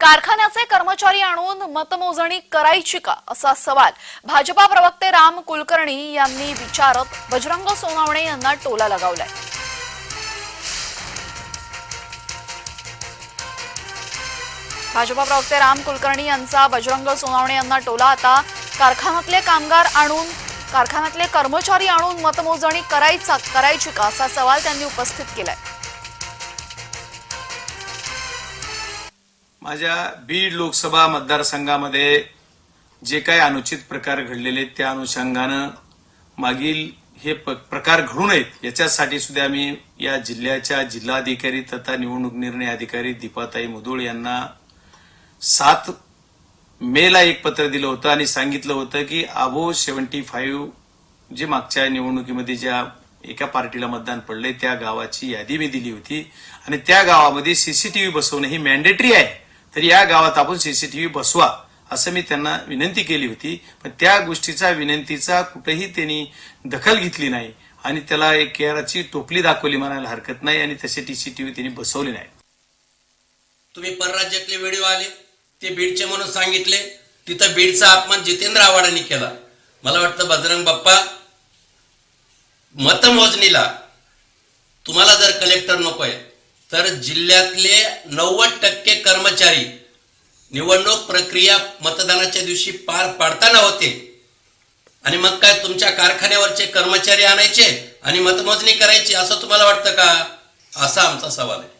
कारखान्याचे कर्मचारी आणून मतमोजणी करायची का असा सवाल? भाजपा प्रवक्ते राम कुलकर्णी यांनी विचारत बजरंग सोनावणे यांना टोला लगावलाय. भाजपा प्रवक्ते राम कुलकर्णी यांचा बजरंग सोनावणे यांना टोला. आता कारखान्यातले कामगार आणून कारखान्यातले कर्मचारी आणून मतमोजणी करायचा करायची का असा सवाल त्यांनी उपस्थित केलाय. माझ्या बीड लोकसभा मतदारसंघामध्ये जे काही अनुचित प्रकार घडलेले आहेत, त्या अनुषंगानं मागील हे प- प्रकार घडू नयेत याच्यासाठी सुद्धा आम्ही या जिल्ह्याच्या जिल्हाधिकारी तथा निवडणूक निर्णय अधिकारी दीपाताई मुदोळ यांना सात मेला एक पत्र दिलं होतं आणि सांगितलं होतं की आबो सेव्हन्टी फाईव्ह जे मागच्या निवडणुकीमध्ये ज्या एका पार्टीला मतदान पडलंय त्या गावाची यादी मी दिली होती. आणि त्या गावामध्ये सीसीटीव्ही बसवणं ही मॅन्डेटरी आहे. तर या गावात आपण सीसीटीव्ही बसवा असं मी त्यांना विनंती केली होती. पण त्या गोष्टीचा विनंतीचा कुठेही त्यांनी दखल घेतली नाही आणि त्याला एक केअराची टोपली दाखवली म्हणायला हरकत नाही आणि तसे टीसीटीव्ही त्यांनी बसवले नाही तुम्ही परराज्यातले व्हिडिओ आले ते बीडचे म्हणून सांगितले तिथं बीडचा अपमान जितेंद्र आव्हाडांनी केला. मला वाटतं बजरंग बाप्पा मतमोजणीला तुम्हाला जर कलेक्टर नकोय तर जिल्ह्यातले नव्वद टक्के कर्मचारी निवडणूक प्रक्रिया मतदानाच्या दिवशी पार पाडताना होते. आणि मग काय तुमच्या कारखान्यावरचे कर्मचारी आणायचे आणि मतमोजणी करायची असं तुम्हाला वाटतं का? असा आमचा सवाल आहे.